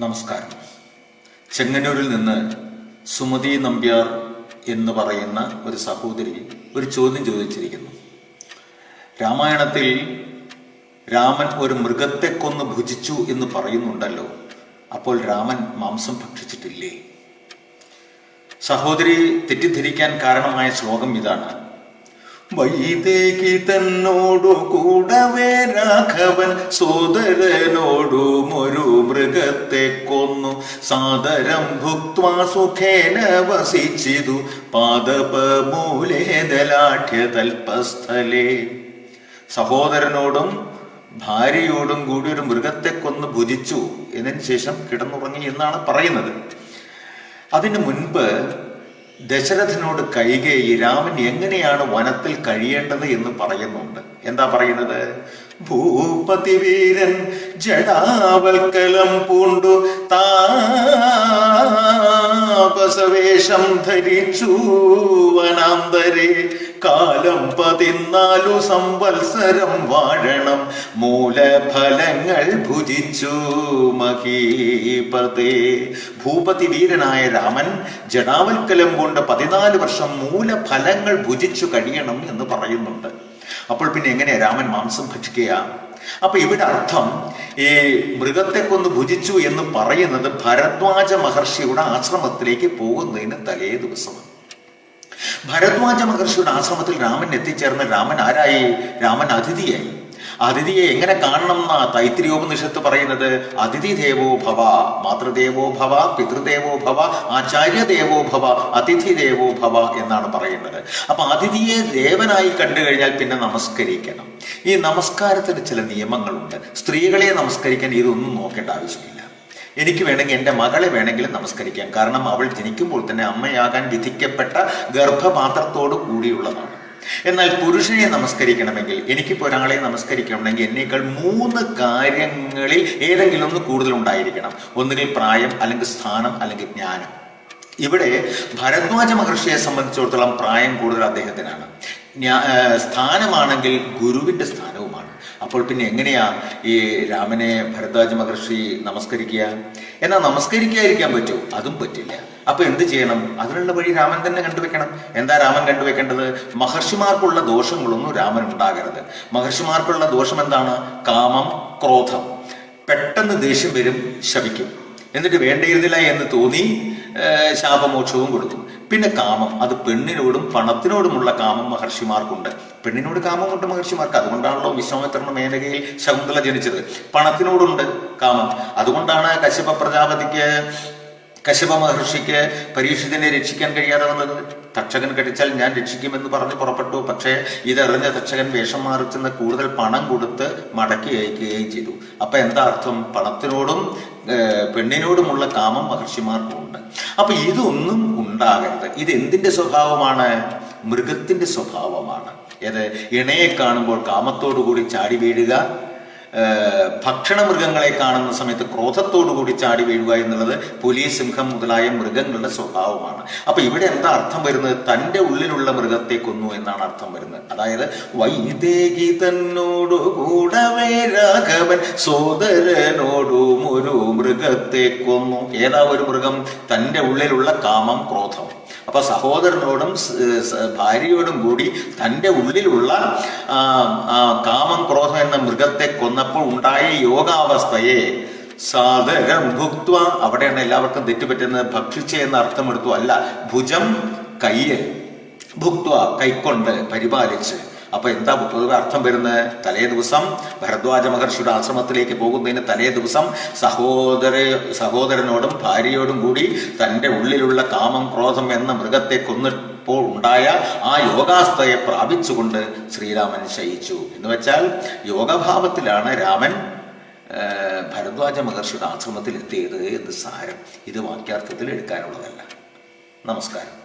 നമസ്കാരം. ചെങ്ങന്നൂരിൽ നിന്ന് സുമതി നമ്പ്യാർ എന്ന് പറയുന്ന ഒരു സഹോദരി ഒരു ചോദ്യം ചോദിച്ചിരിക്കുന്നു. രാമായണത്തിൽ രാമൻ ഒരു മൃഗത്തെ കൊന്ന് ഭുജിച്ചു എന്ന് പറയുന്നുണ്ടല്ലോ. അപ്പോൾ രാമൻ മാംസം ഭക്ഷിച്ചിട്ടില്ലേ? സഹോദരി തെറ്റിദ്ധരിക്കാൻ കാരണമായ ശ്ലോകം ഇതാണ്. വൈദേകി തന്നോടു കൂടവേ രാഘവൻ സോദരനോടും ഒരു മൃഗത്തെ കൊന്നു. സാദരം ഭുക്വാ സുഖേന വസിച്ചിതു. പാദപമൂലേതലാഠ്യ തൽപസ്ഥലേ സഹോദരനോടും ഭാര്യയോടും കൂടി ഒരു മൃഗത്തെ കൊന്ന് ഭുജിച്ചു. എന്നതിന് ശേഷം കിടന്നുറങ്ങി എന്നാണ് പറയുന്നത്. അതിനു മുൻപ് ദശരഥനോട് കൈകേയി രാമൻ എങ്ങനെയാണ് വനത്തിൽ കഴിയേണ്ടത് എന്ന് പറയുന്നുണ്ട്. എന്താ പറയുന്നത്? ഭൂപതി വീരൻ ജടാവൽക്കലം പൂണ്ടു താപസവേഷം ധരിച്ചു വനാന്തരെ. കാലം പതിനാലു സംവത്സരം വാഴണം. മൂലഫലങ്ങൾ ഭുജിച്ചു മഹീപതേ. ഭൂപതി വീരനായ രാമൻ ജടാവൽക്കലം കൊണ്ട് പതിനാല് വർഷം മൂലഫലങ്ങൾ ഭുജിച്ചു കഴിയണം എന്ന് പറയുന്നുണ്ട്. അപ്പോൾ പിന്നെ എങ്ങനെയാ രാമൻ മാംസം ഭക്ഷിക്കുക അപ്പൊ ഇവിടെ അർത്ഥം ഈ മൃഗത്തെ കൊന്ന് ഭുജിച്ചു എന്ന് പറയുന്നത് ഭരദ്വാജ മഹർഷിയുടെ ആശ്രമത്തിലേക്ക് പോകുന്നതിന് തലേ ദിവസമാണ്. ഭരദ്വാജ മഹർഷിയുടെ ആശ്രമത്തിൽ രാമൻ എത്തിച്ചേർന്ന രാമൻ ആരായി? രാമൻ അതിഥിയായി. അതിഥിയെ എങ്ങനെ കാണണം എന്നാ തൈത്രിയോപനിഷത്ത് പറയുന്നത്? അതിഥി ദേവോ ഭവ മാതൃദേവോ ഭവ പിതൃദേവോ ഭവ ആചാര്യ ദേവോ ഭവ അതിഥി ദേവോ ഭവ എന്നാണ് പറയുന്നത്. അപ്പൊ അതിഥിയെ ദേവനായി കണ്ടു കഴിഞ്ഞാൽ പിന്നെ നമസ്കരിക്കണം. ഈ നമസ്കാരത്തിന് ചില നിയമങ്ങളുണ്ട്. സ്ത്രീകളെ നമസ്കരിക്കാൻ ഇതൊന്നും നോക്കേണ്ട ആവശ്യമില്ല. എനിക്ക് വേണമെങ്കിൽ എന്റെ മകളെ വേണമെങ്കിലും നമസ്കരിക്കാം. കാരണം അവൾ ജനിക്കുമ്പോൾ തന്നെ അമ്മയാകാൻ വിധിക്കപ്പെട്ട ഗർഭപാത്രത്തോട് കൂടിയുള്ളതാണ്. എന്നാൽ പുരുഷനെ നമസ്കരിക്കണമെങ്കിൽ എനിക്കിപ്പോൾ ഒരാളെ നമസ്കരിക്കണമെങ്കിൽ എന്നേക്കാൾ മൂന്ന് കാര്യങ്ങളിൽ ഏതെങ്കിലും ഒന്ന് കൂടുതൽ ഉണ്ടായിരിക്കണം ഒന്നുകിൽ പ്രായം അല്ലെങ്കിൽ സ്ഥാനം അല്ലെങ്കിൽ ജ്ഞാനം. ഇവിടെ ഭരദ്വാജ മഹർഷിയെ സംബന്ധിച്ചിടത്തോളം പ്രായം കൂടുതൽ അദ്ദേഹത്തിനാണ്. സ്ഥാനമാണെങ്കിൽ ഗുരുവിന്റെ സ്ഥാനവുമാണ് അപ്പോൾ പിന്നെ എങ്ങനെയാ ഈ രാമനെ ഭരദ്വാജ മഹർഷി നമസ്കരിക്കുക? എന്നാൽ നമസ്കരിക്കാതിരിക്കാൻ പറ്റൂ അതും പറ്റില്ല. അപ്പൊ എന്ത് ചെയ്യണം? അതിനുള്ള വഴി രാമൻ തന്നെ കണ്ടുവെക്കണം. എന്താ രാമൻ കണ്ടുവെക്കേണ്ടത്? മഹർഷിമാർക്കുള്ള ദോഷങ്ങളൊന്നും രാമൻ ഉണ്ടാകരുത്. മഹർഷിമാർക്കുള്ള ദോഷം എന്താണ്? കാമം ക്രോധം. പെട്ടെന്ന് ദേഷ്യം വരും ശപിക്കും. എന്നിട്ട് വേണ്ടിയിരുന്നില്ല എന്ന് തോന്നി ശാപമോക്ഷവും കൊടുക്കും പിന്നെ കാമം. അത് പെണ്ണിനോടും പണത്തിനോടുമുള്ള കാമം മഹർഷിമാർക്കുണ്ട്. പെണ്ണിനോട് കാമമുണ്ട് മഹർഷിമാർക്ക്. അതുകൊണ്ടാണല്ലോ വിശ്വാമിത്രന മേനകയിൽ ശകുന്തള ജനിച്ചത്. പണത്തിനോടുണ്ട് കാമം. അതുകൊണ്ടാണ് കശ്യപ പ്രജാപതിക്ക് കശ്യപ മഹർഷിക്ക് പരീക്ഷത്തിനെ രക്ഷിക്കാൻ കഴിയാതെ വന്നത്? തക്ഷകൻ കടിച്ചാൽ ഞാൻ രക്ഷിക്കുമെന്ന് പറഞ്ഞ് പുറപ്പെട്ടു. പക്ഷേ ഇതറിഞ്ഞ തക്ഷകൻ വേഷം മാറിച്ചെന്ന് കൂടുതൽ പണം കൊടുത്ത് മടക്കി അയക്കുകയും ചെയ്തു. അപ്പൊ എന്താ അർത്ഥം? പണത്തിനോടും പെണ്ണിനോടുമുള്ള കാമം മഹർഷിമാർക്കുണ്ട്. അപ്പൊ ഇതൊന്നും ഉണ്ടാകരുത്. ഇത് എന്തിന്റെ സ്വഭാവമാണ്? മൃഗത്തിന്റെ സ്വഭാവമാണ്. ഏത്? ഇണയെ കാണുമ്പോൾ കാമത്തോടു കൂടി ചാടി വീഴുക ഭക്ഷണ മൃഗങ്ങളെ കാണുന്ന സമയത്ത് ക്രോധത്തോടു കൂടി ചാടി വീഴുക എന്നുള്ളത് പുലി സിംഹം മുതലായ മൃഗങ്ങളുടെ സ്വഭാവമാണ്. അപ്പൊ ഇവിടെ എന്താ അർത്ഥം വരുന്നത്? തന്റെ ഉള്ളിലുള്ള മൃഗത്തെ കൊന്നു എന്നാണ് അർത്ഥം വരുന്നത്. അതായത് വൈദേകി തന്നോടു കൂടവേ രാഘവൻ സോദരനോടും ഒരു മൃഗത്തെ കൊന്നു. ഏതാ ഒരു മൃഗം? തന്റെ ഉള്ളിലുള്ള കാമം ക്രോധം. അപ്പൊ സഹോദരനോടും ഭാര്യയോടും കൂടി തന്റെ ഉള്ളിലുള്ള കാമം ക്രോധം എന്ന മൃഗത്തെ കൊന്നപ്പോൾ ഉണ്ടായ യോഗാവസ്ഥയെ സാധകം ഭുക്വ അവിടെയാണ് എല്ലാവർക്കും തെറ്റുപറ്റുന്നത് ഭക്ഷിച്ച എന്ന അർത്ഥമെടുത്തു. അല്ല ഭുജം കയ്യ് ഭുക്വ കൈക്കൊണ്ട് പരിപാലിച്ച് അപ്പൊ എന്താ പൊതുവെ അർത്ഥം വരുന്നത് തലേ ദിവസം ഭരദ്വാജ മഹർഷിയുടെ ആശ്രമത്തിലേക്ക് പോകുന്നതിന് തലേ ദിവസം സഹോദര സഹോദരനോടും ഭാര്യയോടും കൂടി തന്റെ ഉള്ളിലുള്ള കാമം ക്രോധം എന്ന മൃഗത്തെ കൊന്നിപ്പോൾ ഉണ്ടായ ആ യോഗാസ്ഥയെ പ്രാപിച്ചുകൊണ്ട് ശ്രീരാമൻ ശയിച്ചു. എന്ന് വെച്ചാൽ യോഗഭാവത്തിലാണ് രാമൻ ഭരദ്വാജ മഹർഷിയുടെ ആശ്രമത്തിൽ എത്തിയത് എന്ന് സാരം. ഇത് വാക്യാർത്ഥത്തിൽ എടുക്കാനുള്ളതല്ല. നമസ്കാരം.